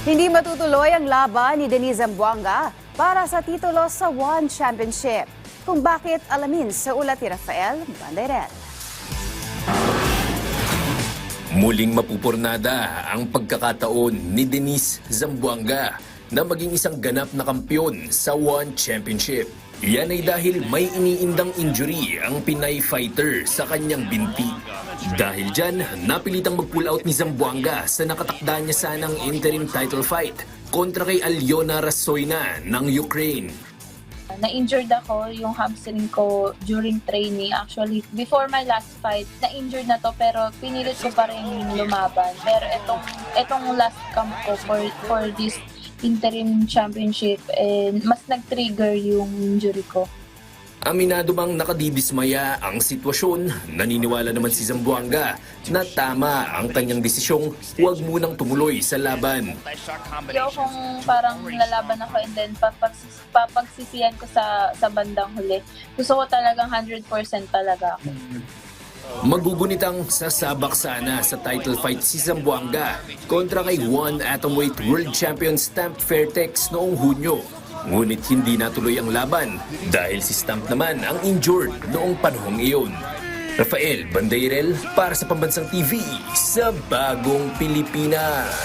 Hindi matutuloy ang laban ni Denise Zamboanga para sa titulo sa One Championship. Kung bakit alamin sa ulat ni Rafael Banderel. Muling mapupurnada ang pagkakataon ni Denise Zamboanga na maging isang ganap na kampyon sa One Championship. Yan ay dahil may iniindang injury ang Pinay fighter sa kanyang binti. Dahil dyan, napilitang mag-pull out ni Zamboanga sa nakatakda niya sanang interim title fight kontra kay Alyona Rasoyna ng Ukraine. Na-injured ako yung hamstring ko during training. Actually, before my last fight, na-injured na to pero pinilit ko pa rin lumaban. Pero itong, itong last camp ko for, for this interim championship, and mas nag-trigger yung injury ko. Aminado bang nakadidismaya ang sitwasyon, naniniwala naman si Zamboanga na tama ang kanyang desisyong huwag munang tumuloy sa laban. Hindi akong parang lalaban ako and then papagsis, papagsisiyan ko sa, sa bandang huli. Gusto ko talagang 100% talaga ako. Magugunitang sasabak sana sa title fight si Zamboanga kontra kay One Atomweight World Champion Stamp Fairtex noong Hunyo. Ngunit hindi natuloy ang laban dahil si Stamp naman ang injured noong panahong iyon. Rafael Bandeirel para sa Pambansang TV sa Bagong Pilipinas.